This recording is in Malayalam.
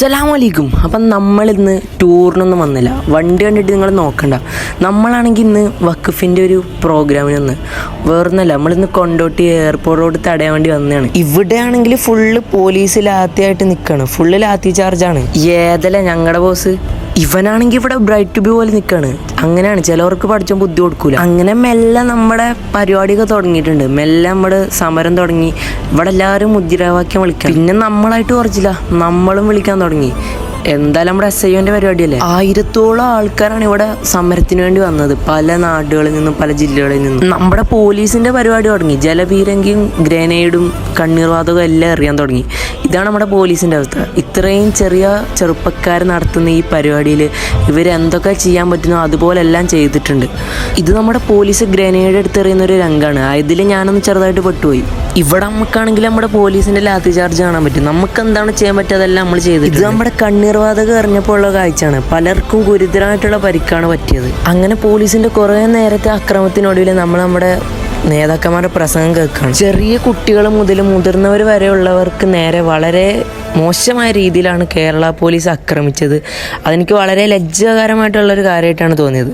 അസ്സലാമലൈക്കും. അപ്പം നമ്മളിന്ന് ടൂറിനൊന്നും വന്നില്ല. വണ്ടി കണ്ടിട്ട് നിങ്ങൾ നോക്കണ്ട. നമ്മളാണെങ്കിൽ ഇന്ന് വഖഫിന്റെ ഒരു പ്രോഗ്രാമിന് വന്ന് വേറൊന്നല്ല നമ്മളിന്ന് കൊണ്ടോട്ടി എയർപോർട്ട് റോഡ് തടയാൻ വേണ്ടി വന്നതാണ്. ഇവിടെയാണെങ്കിൽ ഫുള്ള് പോലീസ് ലാത്തിയായിട്ട് നിൽക്കുകയാണ് ഫുള്ള് ലാത്തി ചാർജാണ് ഏതല്ല ഞങ്ങളുടെ ബോസ് ഇവനാണെങ്കിൽ ഇവിടെ ബ്രൈറ്റ് ടു ബി പോലെ നിൽക്കാണ് അങ്ങനെയാണ്. ചിലവർക്ക് പഠിച്ചാൽ ബുദ്ധി കൊടുക്കൂല. അങ്ങനെ മെല്ലെ നമ്മുടെ പരിപാടിയൊക്കെ തുടങ്ങിയിട്ടുണ്ട്. മെല്ലെ നമ്മുടെ സമരം തുടങ്ങി. ഇവിടെ എല്ലാവരും മുദ്രാവാക്യം വിളിക്കാം പിന്നെ നമ്മളായിട്ട് കുറച്ചില്ല. നമ്മളും വിളിക്കാൻ തുടങ്ങി. എന്തായാലും നമ്മുടെ എസ് ഐ ഒന്റെ പരിപാടിയല്ലേ? ആയിരത്തോളം ആൾക്കാരാണ് ഇവിടെ സമരത്തിന് വേണ്ടി വന്നത്. പല നാടുകളിൽ നിന്നും പല ജില്ലകളിൽ നിന്നും. നമ്മുടെ പോലീസിന്റെ പരിപാടി തുടങ്ങി. ജലപീരങ്കിയും ഗ്രനേഡും കണ്ണീർവാതകവും എല്ലാം എറിയാൻ തുടങ്ങി. ഇതാണ് നമ്മുടെ പോലീസിന്റെ അവസ്ഥ. ഇത്രയും ചെറിയ ചെറുപ്പക്കാർ നടത്തുന്ന ഈ പരിപാടിയിൽ ഇവരെന്തൊക്കെ ചെയ്യാൻ പറ്റുന്നോ അതുപോലെ എല്ലാം ചെയ്തിട്ടുണ്ട്. ഇത് നമ്മുടെ പോലീസ് ഗ്രനേഡ് എടുത്തെറിയുന്ന ഒരു രംഗമാണ്. ഇതിൽ ഞാനൊന്ന് ചെറുതായിട്ട് പെട്ടുപോയി. ഇവിടെ നമുക്കാണെങ്കിൽ നമ്മുടെ പോലീസിന്റെ ലാത്തി ചാർജ് കാണാൻ പറ്റും. നമുക്ക് എന്താണ് ചെയ്യാൻ പറ്റുക? അതെല്ലാം നമ്മൾ ചെയ്തു ഇത് നമ്മുടെ കണ്ണീർവാതകം എറിഞ്ഞപ്പോൾ ഉള്ള കാഴ്ചയാണ്. പലർക്കും ഗുരുതരമായിട്ടുള്ള പരിക്കാണ് പറ്റിയത്. അങ്ങനെ പോലീസിന്റെ കുറേ നേരത്തെ അക്രമത്തിനൊടുവിൽ നമ്മൾ നമ്മുടെ നേതാക്കന്മാരുടെ പ്രസംഗം കേൾക്കുകയാണ്. ചെറിയ കുട്ടികൾ മുതൽ മുതിർന്നവർ വരെയുള്ളവർക്ക് നേരെ വളരെ മോശമായ രീതിയിലാണ് കേരള പോലീസ് ആക്രമിച്ചത്. അതെനിക്ക് വളരെ ലജ്ജകരമായിട്ടുള്ള ഒരു കാര്യമായിട്ടാണ് തോന്നിയത്.